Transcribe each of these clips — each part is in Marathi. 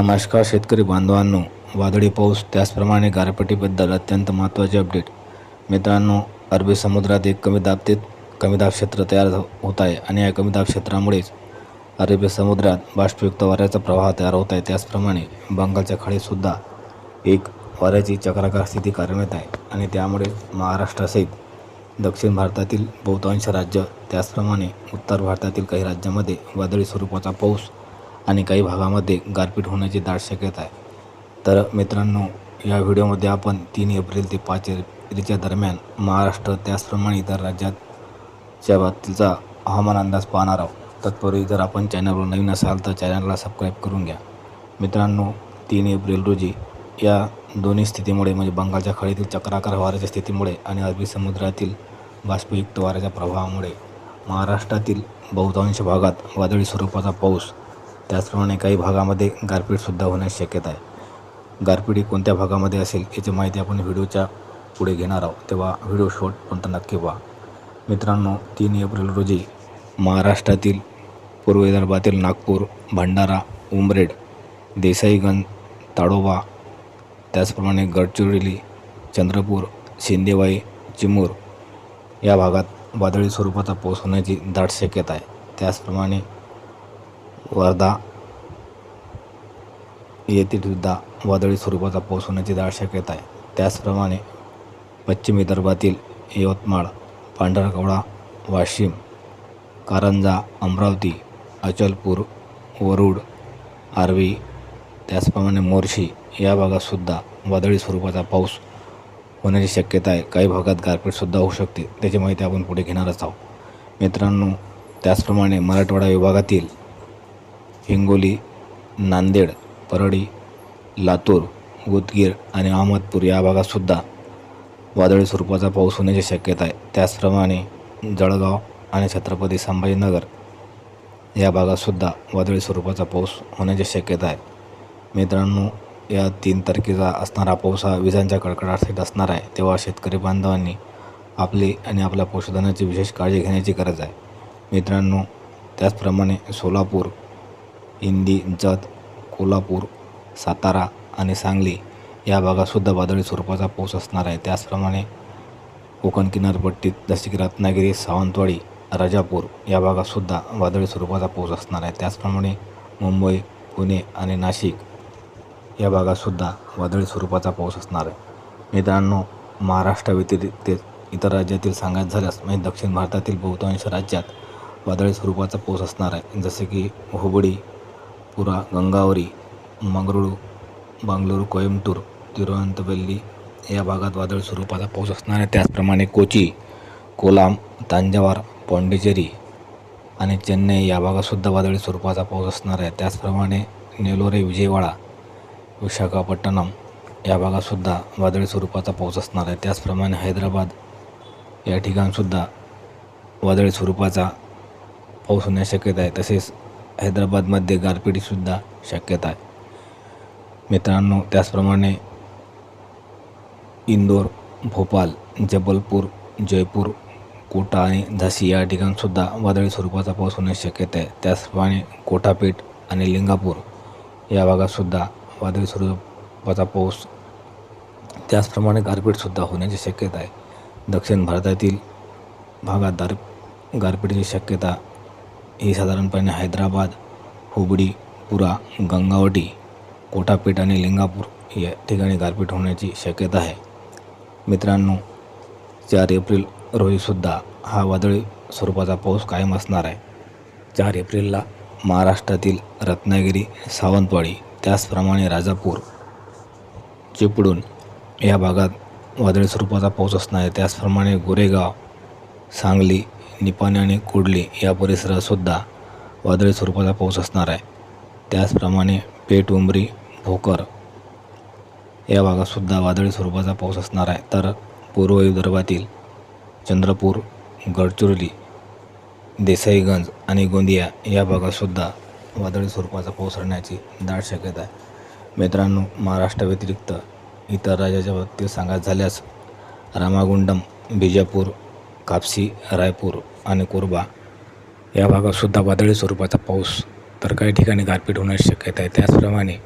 नमस्कार शेतकरी बांधवांनो वादळी पाऊस त्याचप्रमाणे गारपिटीबद्दल अत्यंत महत्त्वाचे अपडेट मित्रांनो अरबी समुद्रात एक कमी दाब ते कमी दाब क्षेत्र तयार हो-, होत आहे आणि या कमी दाब क्षेत्रामुळेच अरबी समुद्रात बाष्पयुक्त वाऱ्याचा प्रवाह तयार होत आहे त्याचप्रमाणे बंगालच्या खाडीतसुद्धा एक वाऱ्याची चक्राकार स्थिती कार्यरत आहे आणि त्यामुळे महाराष्ट्रासहित दक्षिण भारतातील बहुतांश राज्य त्याचप्रमाणे उत्तर भारतातील काही राज्यामध्ये वादळी स्वरूपाचा पाऊस आणि काही भागामध्ये गारपीट होण्याची दाट शक्यता आहे. तर मित्रांनो या व्हिडिओमध्ये आपण तीन एप्रिल ते पाच एप्रिलच्या दरम्यान महाराष्ट्र त्याचप्रमाणे इतर राज्याच्या बाबतीचा हवामान अंदाज पाहणार आहोत. तत्पूर्वी जर आपण चॅनलवर नवीन असाल तर चॅनलला सबस्क्राईब करून घ्या. मित्रांनो तीन एप्रिल रोजी या दोन्ही स्थितीमुळे म्हणजे बंगालच्या खाडीतील चक्राकार वाऱ्याच्या स्थितीमुळे आणि अरबी समुद्रातील बाष्पयुक्त वाऱ्याच्या प्रभावामुळे महाराष्ट्रातील बहुतांश भागात वादळी स्वरूपाचा पाऊस त्याचप्रमाणे काही भागामध्ये गारपीटसुद्धा होण्याची शक्यता आहे. गारपीट ही कोणत्या भागामध्ये असेल याची माहिती आपण व्हिडिओच्या पुढे घेणार आहोत. तेव्हा व्हिडिओ शॉटपर्यंत नक्की पहा. मित्रांनो तीन एप्रिल रोजी महाराष्ट्रातील पूर्व विदर्भातील नागपूर भंडारा उमरेड देसाईगंज ताडोबा त्याचप्रमाणे गडचिरोली चंद्रपूर शिंदेवाई चिमूर या भागात वादळी स्वरूपाचा पाऊस होण्याची दाट शक्यता आहे. त्याचप्रमाणे वर्धा येथील सुद्धा वादळी स्वरूपाचा पाऊस होण्याची दाट शक्यता आहे. त्याचप्रमाणे पश्चिम विदर्भातील यवतमाळ पांढरकवडा वाशिम कारंजा अमरावती अचलपूर वरुड आर्वी त्याचप्रमाणे मोर्शी या भागातसुद्धा वादळी स्वरूपाचा पाऊस होण्याची शक्यता आहे. काही भागात गारपीटसुद्धा होऊ शकते. त्याची माहिती आपण पुढे घेणारच आहोत. मित्रांनो त्याचप्रमाणे मराठवाडा विभागातील हिंगोली नांदेड परळी लातूर उदगीर आणि अहमदपूर या भागातसुद्धा वादळी स्वरूपाचा पाऊस होण्याची शक्यता आहे. त्याचप्रमाणे जळगाव आणि छत्रपती संभाजीनगर या भागातसुद्धा वादळी स्वरूपाचा पाऊस होण्याची शक्यता आहे. मित्रांनो या तीन तारखेचा असणारा पाऊस हा विजांच्या कडकडाटासहित असणार आहे तेव्हा शेतकरी बांधवांनी आपली आणि आपल्या पशुधनाची विशेष काळजी घेण्याची गरज आहे. मित्रांनो त्याचप्रमाणे सोलापूर इंदी जत कोल्हापूर सातारा आणि सांगली या भागातसुद्धा वादळी स्वरूपाचा पाऊस असणार आहे. त्याचप्रमाणे कोकण किनारपट्टीत जसे की रत्नागिरी सावंतवाडी राजापूर या भागातसुद्धा वादळी स्वरूपाचा पाऊस असणार आहे. त्याचप्रमाणे मुंबई पुणे आणि नाशिक या भागातसुद्धा वादळी स्वरूपाचा पाऊस असणार आहे. मित्रांनो महाराष्ट्र व्यतिरिक्त इतर राज्यातील सांगायचं झाल्यास म्हणजे दक्षिण भारतातील बहुतांश राज्यात वादळी स्वरूपाचा पाऊस असणार आहे. जसे की हुबळी पुरा गंगावरी मंगरुळू बंगळुरू कोइंबतूर तिरुवनंतवेल्ली या भागात वादळी स्वरूपाचा पाऊस असणार आहे. त्याचप्रमाणे कोची कोलाम तांजावार पॉंडिचेरी आणि चेन्नई या भागातसुद्धा वादळी स्वरूपाचा पाऊस असणार आहे. त्याचप्रमाणे नेलोरे विजयवाडा विशाखापट्टणम या भागातसुद्धा वादळी स्वरूपाचा पाऊस असणार आहे. त्याचप्रमाणे हैदराबाद या ठिकाणसुद्धा वादळी स्वरूपाचा पाऊस होण्याची शक्यता आहे. तसेच हैदराबादमध्ये गारपिटीसुद्धा शक्यता आहे. मित्रांनो त्याचप्रमाणे इंदोर भोपाल जबलपूर जयपूर कोटा आणि झाशी या ठिकाणसुद्धा वादळी स्वरूपाचा पाऊस होण्याची शक्यता आहे. त्याचप्रमाणे कोठापेठ आणि लिंगापूर या भागातसुद्धा वादळी स्वरूपाचा पाऊस त्याचप्रमाणे गारपीटसुद्धा होण्याची शक्यता आहे. दक्षिण भारतातील भागात दार गारपीटीची शक्यता ही साधारणपणे हैदराबाद हुबडी पुरा गंगावटी कोटापीठ आणि लिंगापूर या ठिकाणी गारपीट होण्याची शक्यता आहे. मित्रांनो चार एप्रिल रोजीसुद्धा हा वादळी स्वरूपाचा पाऊस कायम असणार आहे. चार एप्रिलला महाराष्ट्रातील रत्नागिरी सावंतवाडी त्याचप्रमाणे राजापूर चिपळूण या भागात वादळी स्वरूपाचा पाऊस असणार आहे. त्याचप्रमाणे गोरेगाव सांगली निपाणी आणि कुडली या परिसरातसुद्धा वादळी स्वरूपाचा पाऊस असणार आहे. त्याचप्रमाणे पेठ उंबरी भोकर या भागातसुद्धा वादळी स्वरूपाचा पाऊस असणार आहे. तर पूर्व विदर्भातील चंद्रपूर गडचिरोली देसाईगंज आणि गोंदिया या भागातसुद्धा वादळी स्वरूपाचा पाऊस राहण्याची दाट शक्यता आहे. मित्रांनो महाराष्ट्र व्यतिरिक्त इतर राज्याच्या बाबतीत सांगायचं झाल्यास रामागुंडम बिजापूर कापसी रायपूर आणि कोरबा या भागातसुद्धा वादळी स्वरूपाचा पाऊस तर काही ठिकाणी गारपीट होण्याची शक्यता आहे. त्याचप्रमाणे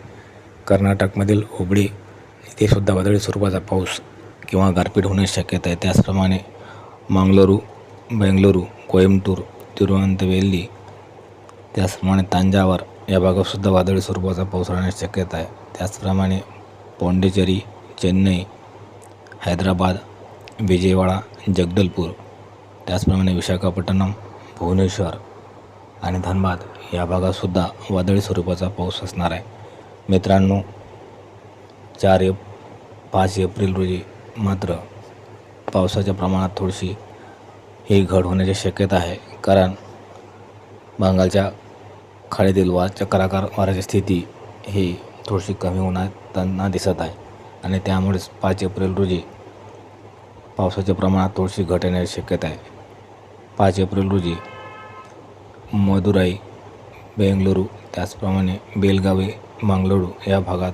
कर्नाटकमधील हुबळी इथेसुद्धा वादळी स्वरूपाचा पाऊस किंवा गारपीट होण्याची शक्यता आहे. त्याचप्रमाणे मंगळुरू बेंगलुरू कोइंबतूर तिरुवनंतवेल्ली त्याचप्रमाणे तांजावर या भागातसुद्धा वादळी स्वरूपाचा पाऊस राहण्याची शक्यता आहे. त्याचप्रमाणे पॉंडिचेरी चेन्नई हैदराबाद विजयवाडा जगदलपूर त्याचप्रमाणे विशाखापट्टणम भुवनेश्वर आणि धनबाद या भागातसुद्धा वादळी स्वरूपाचा पाऊस असणार आहे. मित्रांनो चार एप पाच एप्रिल रोजी मात्र पावसाच्या प्रमाणात थोडीशी ही घट होण्याची शक्यता आहे. कारण बंगालच्या खाडीतील वा चक्राकार वाऱ्याची स्थिती ही थोडीशी कमी होण्यातना दिसत आहे. आणि त्यामुळेच पाच एप्रिल रोजी पावसाच्या प्रमाणात थोडीशी घट येण्याची शक्यता आहे. पाच एप्रिल रोजी मदुराई बेंगलुरू त्याचप्रमाणे बेलगावी मंगळुरू या भागात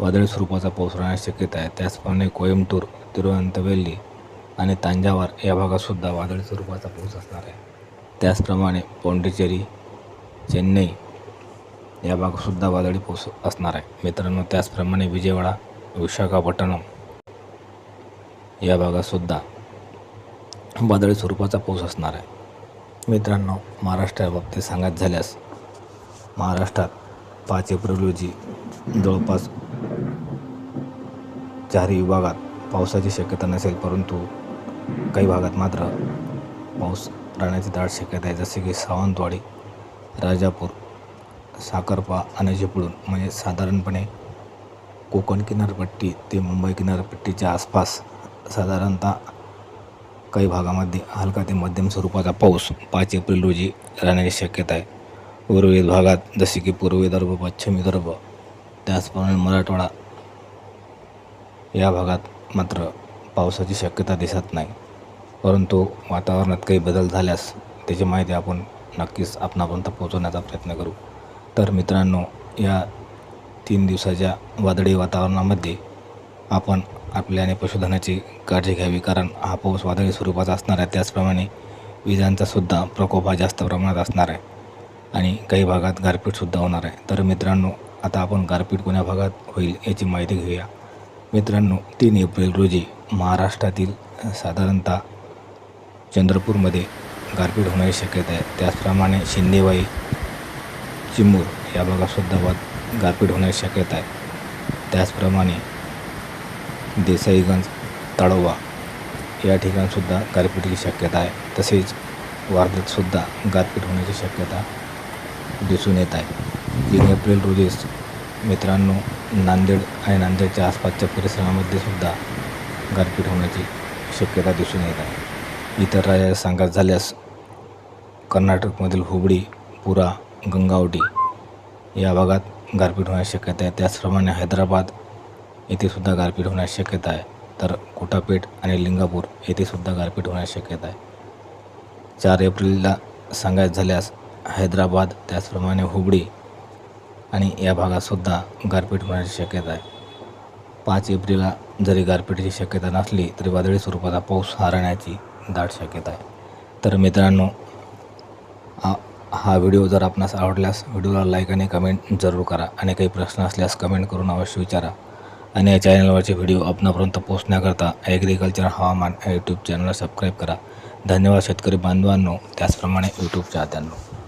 वादळी स्वरूपाचा पाऊस राहण्याची शक्यता आहे. त्याचप्रमाणे कोइंबतूर तिरुवनंतवेल्ली आणि तांजावर या भागातसुद्धा वादळी स्वरूपाचा पाऊस असणार आहे. त्याचप्रमाणे पॉंडिचेरी चेन्नई या भागातसुद्धा वादळी पाऊस असणार आहे. मित्रांनो त्याचप्रमाणे विजयवाडा विशाखापट्टणम या भागातसुद्धा वादळी स्वरूपाचा पाऊस असणार आहे. मित्रांनो महाराष्ट्राबाबतीत सांगायचं झाल्यास महाराष्ट्रात पाच एप्रिल रोजी जवळपास चारही विभागात पावसाची शक्यता नसेल परंतु काही भागात मात्र पाऊस राहण्याची दाट शक्यता आहे. जसे की सावंतवाडी राजापूर साखरपा आणि चिपळूण म्हणजे साधारणपणे कोकण किनारपट्टी ते मुंबई किनारपट्टीच्या आसपास साधारणतः काही भागामध्ये हलका ते मध्यम स्वरूपाचा पाऊस पाच एप्रिल रोजी राहण्याची शक्यता आहे. उर्वरित भागात जसे की पूर्व विदर्भ पश्चिम विदर्भ त्याचप्रमाणे मराठवाडा या भागात मात्र पावसाची शक्यता दिसत नाही. परंतु वातावरणात काही बदल झाल्यास त्याची माहिती आपण नक्कीच आपणापर्यंत पोहोचवण्याचा प्रयत्न करू. तर मित्रांनो या तीन दिवसाच्या वादळी वातावरणामध्ये आपण आपल्याने पशुधनाची काळजी घ्यावी कारण हा पाऊस वादळी स्वरूपाचा असणार आहे. त्याचप्रमाणे विजांचासुद्धा प्रकोप हा जास्त प्रमाणात असणार आहे आणि काही भागात गारपीटसुद्धा होणार आहे. तर मित्रांनो आता आपण गारपीट कोण्या भागात होईल याची माहिती घेऊया. मित्रांनो तीन एप्रिल रोजी महाराष्ट्रातील साधारणतः चंद्रपूरमध्ये गारपीट होण्याची शक्यता आहे. त्याचप्रमाणे शिंदेवाई चिमूर या भागातसुद्धा गारपीट होण्याची शक्यता आहे. त्याचप्रमाणे देसाईगंज तळोवा या ठिकाणसुद्धा गारपीटीची शक्यता आहे. तसेच वर्ध्यातसुद्धा गारपीट होण्याची शक्यता दिसून येत आहे. तीन एप्रिल रोजीच मित्रांनो नांदेड आणि नांदेडच्या आसपासच्या परिसरामध्ये सुद्धा गारपीट होण्याची शक्यता दिसून येत आहे. इतर राज्यात सांगायचं झाल्यास कर्नाटकमधील हुबळी पुरा गंगावटी या भागात गारपीट होण्याची शक्यता आहे. त्याचप्रमाणे हैदराबाद येथेसुद्धा गारपीट होण्याची शक्यता आहे. तर कोटापेठ आणि लिंगापूर येथेसुद्धा गारपीट होण्याची शक्यता आहे. चार एप्रिलला सांगायचं झाल्यास हैदराबाद त्याचप्रमाणे हुबळी आणि या भागातसुद्धा गारपीट होण्याची शक्यता आहे. पाच एप्रिलला जरी गारपीटीची शक्यता नसली तरी वादळी स्वरूपाचा पाऊस हा राहण्याची दाट शक्यता आहे. तर मित्रांनो हा हा व्हिडिओ जर आपणास आवडल्यास व्हिडिओला लाईक आणि कमेंट जरूर करा आणि काही प्रश्न असल्यास कमेंट करून अवश्य विचारा. आणि या चॅनलवरचे व्हिडिओ आपणापर्यंत पोहोचण्याकरता ॲग्रिकल्चर हवामान या यूट्यूब चॅनलला सबस्क्राईब करा. धन्यवाद शेतकरी बांधवांनो. त्याचप्रमाणे यूट्यूब चाहत्यांनो